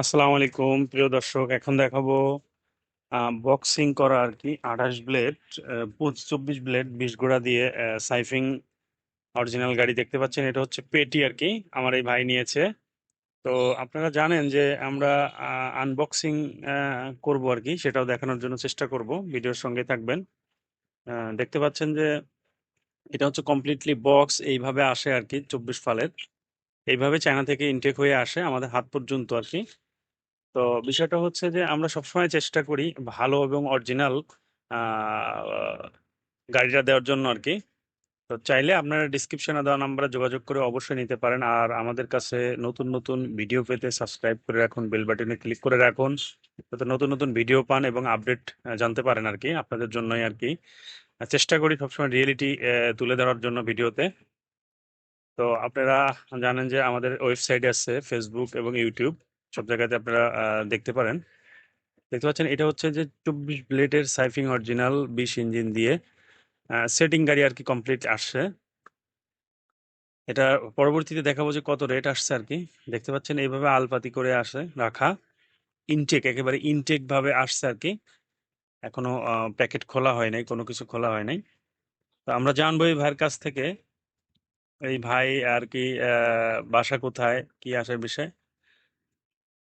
আসসালামু আলাইকুম, প্রিয় দর্শক। এখন দেখাবো বক্সিং করা আর কি আঠাশ ব্লেড চব্বিশ ব্লেড বিশ গোড়া দিয়ে সাইফিং অরিজিনাল গাড়ি দেখতে পাচ্ছেন। এটা হচ্ছে পেটি আর কি, আমার এই ভাই নিয়েছে। তো আপনারা জানেন যে আমরা আনবক্সিং করব আর কি, সেটাও দেখানোর জন্য চেষ্টা করব। ভিডিওর সঙ্গে থাকবেন। দেখতে পাচ্ছেন যে এটা হচ্ছে কমপ্লিটলি বক্স এইভাবে আসে আর কি, চব্বিশ ফালের। এইভাবে চায়না থেকে ইনটেক হয়ে আসে, আমাদের হাত পর্যন্ত আর কি। তো বিষয়টা হচ্ছে যে আমরা সবসময় চেষ্টা করি ভালো এবং অরিজিনাল গাড়িটা দেওয়ার জন্য আর কি তো চাইলে আপনারা ডিসক্রিপশনে দেওয়া নাম্বারে যোগাযোগ করে অবশ্যই নিতে পারেন। আর আমাদের কাছে নতুন নতুন ভিডিও পেতে সাবস্ক্রাইব করে রাখুন বেল বাটনে ক্লিক করে রাখুন, যাতে নতুন নতুন ভিডিও পান এবং আপডেট জানতে পারেন আর কি আপনাদের জন্যই আর কি চেষ্টা করি সবসময় রিয়েলিটি তুলে ধরার জন্য ভিডিওতে তো আপনারা জানেন যে আমাদের ওয়েবসাইট আছে ফেসবুক এবং ইউটিউব সব জায়গাতে আপনারা দেখতে পারেন। দেখতে পাচ্ছেন, এটা হচ্ছে যে চব্বিশ ব্লেডের সাইফিং অরিজিনাল বিশ ইঞ্জিন দিয়ে সেটিং গাড়ি আর কি কমপ্লিট আসছে। এটা পরবর্তীতে দেখাবো যে কত রেট আসছে আর কি। দেখতে পাচ্ছেন, এইভাবে আলপাতি করে আসে, রাখা। ইনটেক, একেবারে ইনটেক ভাবে আসছে আর কি। এখনও প্যাকেট খোলা হয় নাই, কোনো কিছু খোলা হয় নাই। তো আমরা জানব এই ভাইয়ের কাছ থেকে, এই ভাই আর কি বাসা কোথায়, কি আসার বিষয়।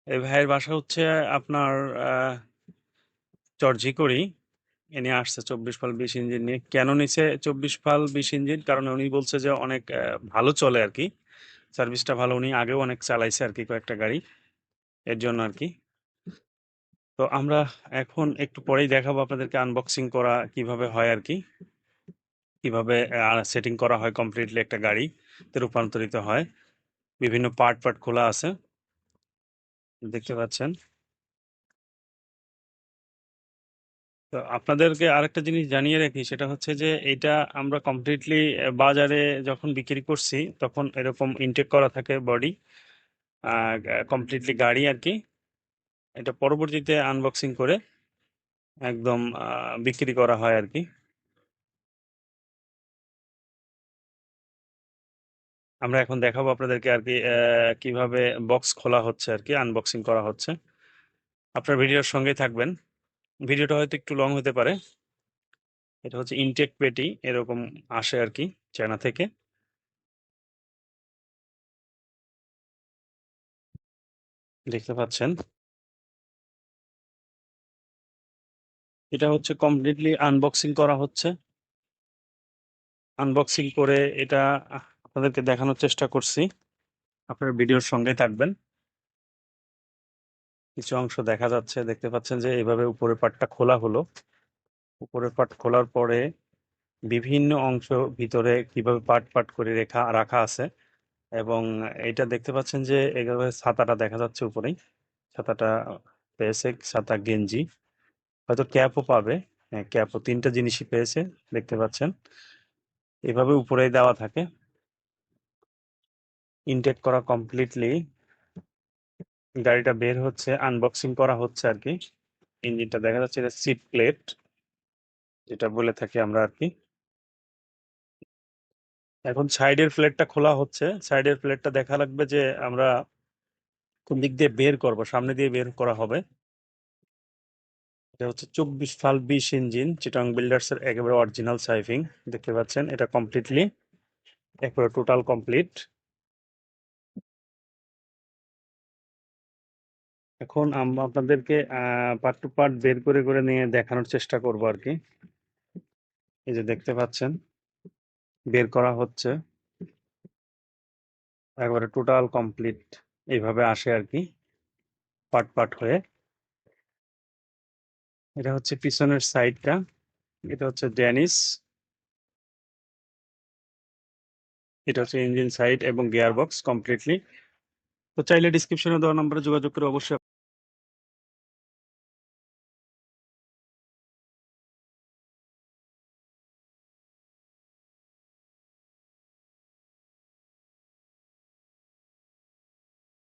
এই ভাইয়ের বাসা হচ্ছে আপনার আহ, চরঝিকড়ি। ইনি আসছে চব্বিশ ফাল বিশ ইঞ্জিন নিয়ে। কেন নিছে চব্বিশ ফাল বিশ ইঞ্জিন? কারণ উনি বলছে যে অনেক ভালো চলে আর কি। সার্ভিসটা ভালো। উনি আগেও অনেক চালাইছে আর কি কয়েকটা গাড়ি। এর জন্য আর কি। তো আমরা এখন একটু পরেই দেখাবো আপনাদেরকে আনবক্সিং করা কীভাবে হয় আর কি। কীভাবে সেটিং করা হয় কমপ্লিটলি একটা গাড়িতে রূপান্তরিত হয়। বিভিন্ন পার্ট পার্ট খোলা আছে। দেখতে পাচ্ছেন। তো আপনাদেরকে আরেকটা জিনিস জানিয়ে রাখি, সেটা হচ্ছে যে এটা আমরা কমপ্লিটলি বাজারে যখন বিক্রি করছি, তখন এরকম ইনটেক করা থাকে বডি কমপ্লিটলি গাড়ি আর কি। এটা পরবর্তীতে আনবক্সিং করে একদম বিক্রি করা হয় আর কি। আমরা এখন দেখাবো আপনাদেরকে আর কি কীভাবে বক্স খোলা হচ্ছে আর কি আনবক্সিং করা হচ্ছে। আপনার ভিডিওর সঙ্গে থাকবেন। ভিডিওটা হয়তো একটু লং হতে পারে। এটা হচ্ছে ইনটেক পেটি এরকম আসে আর কি চায়না থেকে। দেখতে পাচ্ছেন। এটা হচ্ছে কমপ্লিটলি আনবক্সিং করা হচ্ছে। আনবক্সিং করে এটা আপনাদেরকে দেখানোর চেষ্টা করছি। আপনার ভিডিওর সঙ্গে থাকবেন। কিছু অংশ দেখা যাচ্ছে, দেখতে পাচ্ছেন যে এইভাবে উপরের পাটটা খোলা হলো। উপরের পাট খোলার পরে বিভিন্ন অংশ ভিতরে কীভাবে পাট পাট করে রেখা, রাখা আছে এবং এটা দেখতে পাচ্ছেন যে এভাবে ছাতাটা দেখা যাচ্ছে উপরেই। ছাতাটা পেয়েছে, ছাতা গেঞ্জি। হয়তো ক্যাপও পাবে। হ্যাঁ ক্যাপও তিনটা জিনিসই পেয়েছে, দেখতে পাচ্ছেন। এভাবে উপরেই দেওয়া থাকে। ইনটেক করা কমপ্লিটলি গাড়িটা বের হচ্ছে আনবক্সিং করা হচ্ছে আর কি। ইঞ্জিনটা দেখা যাচ্ছে এটা সিট প্লেট যেটা বলে থাকি আমরা আর কি। এখন সাইডের প্লেটটা খোলা হচ্ছে। সাইডের প্লেটটা দেখা লাগবে যে আমরা কোন দিক দিয়ে বের করব, সামনে দিয়ে বের করা হবে। এটা হচ্ছে চব্বিশ ফাল বিশ ইঞ্জিন চিটাং বিল্ডার্স এর একেবারে অরিজিনাল সাইফিং দেখতে পাচ্ছেন? এটা কমপ্লিটলি একেবারে টোটাল কমপ্লিট এখন আমরা আপনাদেরকে পার্ট টু পার্ট বের করে করে নিয়ে দেখানোর চেষ্টা করব আর কি। এই যে দেখতে পাচ্ছেন, বের করা হচ্ছে। একবারে টোটাল কমপ্লিট এইভাবে আসে আর কি পার্ট পার্ট হয়ে। এটা হচ্ছে পিছনের সাইডটা এটা হচ্ছে ড্যানিস এটা হচ্ছে ইঞ্জিন সাইড এবং গিয়ার বক্স কমপ্লিটলি তো চাইলে ডিসক্রিপশনে দেওয়া নাম্বারে যোগাযোগ করে অবশ্যই